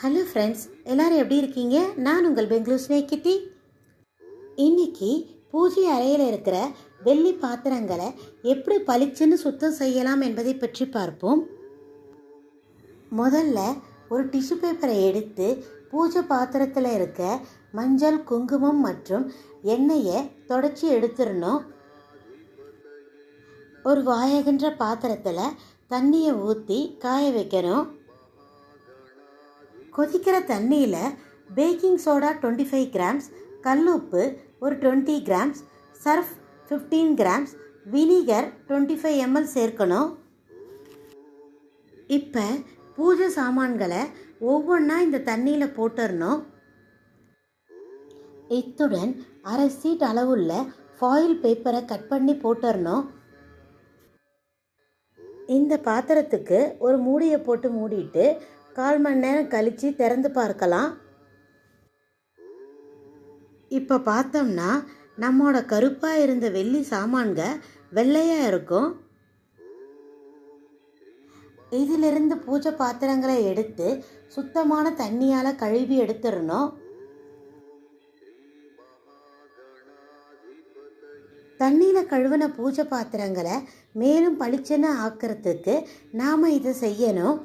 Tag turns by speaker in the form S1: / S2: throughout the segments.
S1: Hello friends எல்லாரும் எப்படி இருக்கீங்க? நான் உங்கள் பெங்களூர் ஸ்னேகிட்டி இன்னைக்கு பூஜை அறையில் இருக்கிற வெள்ளி பாத்திரங்களை எப்படி பளிச்சுன்னு சுத்தம் செய்யலாம் என்பதை பற்றி பார்ப்போம். முதல்ல ஒரு டிஷ்யூ பேப்பரை எடுத்து பூஜை பாத்திரத்தில் இருக்க மஞ்சள் குங்குமம் மற்றும் எண்ணெயை தொடச்சி எடுத்துடணும். ஒரு வாயகின்ற பாத்திரத்தில் தண்ணியை ஊற்றி காய வைக்கணும். கொதிக்கிற தண்ணியில் baking soda twenty five grams கல்லுப்பு ஒரு twenty grams surf fifteen grams vinegar twenty five ML சேர்க்கணும். இப்போ பூஜை சாமான்களை ஒவ்வொன்றா இந்த தண்ணியில் போட்டுடணும் இத்துடன் அரை சீட் அளவுள்ள ஃபாயில் பேப்பரை கட் பண்ணி போட்டுடணும் இந்த பாத்திரத்துக்கு ஒரு மூடியை போட்டு மூடிட்டு கால் மணி நேரம் கழித்து திறந்து பார்க்கலாம். இப்போ பார்த்தோம்னா நம்மோட கருப்பாக இருந்த வெள்ளி சாமான்க வெள்ளையாக இருக்கும். இதிலிருந்து பூஜை பாத்திரங்களை எடுத்து சுத்தமான தண்ணியால் கழுவி எடுத்துடணும். தண்ணியில் கழுவின பூஜை பாத்திரங்களை மேலும் பளிச்சுன்னு ஆக்கிறதுக்கு நாம் இதை செய்யணும்.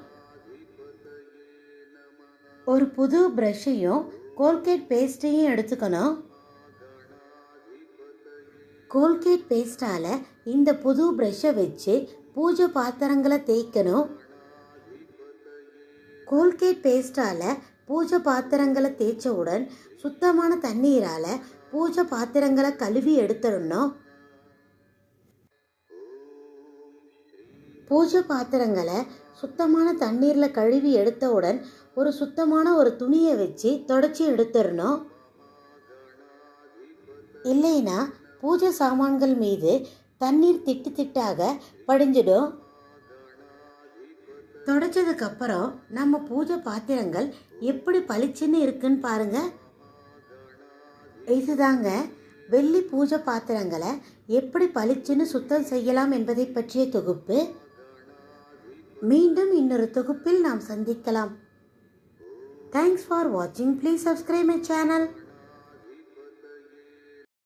S1: ஒரு புது ப்ரஷ்ஷையும் கோல்கேட் பேஸ்ட்டையும் எடுத்துக்கணும். கோல்கேட் பேஸ்டால் இந்த புது ப்ரஷ்ஷை வச்சு பூஜை பாத்திரங்களை தேய்க்கணும். கோல்கேட் பேஸ்டால் பூஜை பாத்திரங்களை தேய்ச்சவுடன் சுத்தமான தண்ணீரால் பூஜை பாத்திரங்களை கழுவி எடுத்துடணும். பூஜை பாத்திரங்களை சுத்தமான தண்ணீரில் கழுவி எடுத்தவுடன் ஒரு சுத்தமான ஒரு துணியை வச்சு தொடச்சி எடுத்துடணும். இல்லைன்னா பூஜை சாமான்கள் மீது தண்ணீர் திட்டு திட்டாக படிஞ்சிடும். தொடச்சதுக்கப்புறம் நம்ம பூஜை பாத்திரங்கள் எப்படி பளிச்சுன்னு இருக்குன்னு பாருங்க. இதுதாங்க வெள்ளி பூஜை பாத்திரங்களை எப்படி பளிச்சுன்னு சுத்தம் செய்யலாம் என்பதை பற்றிய தொகுப்பு. மீண்டும் இன்னொரு தொகுப்பில் நாம் சந்திக்கலாம். தேங்க்ஸ் ஃபார் வாட்சிங் ப்ளீஸ் சப்ஸ்கிரைப் மை சேனல்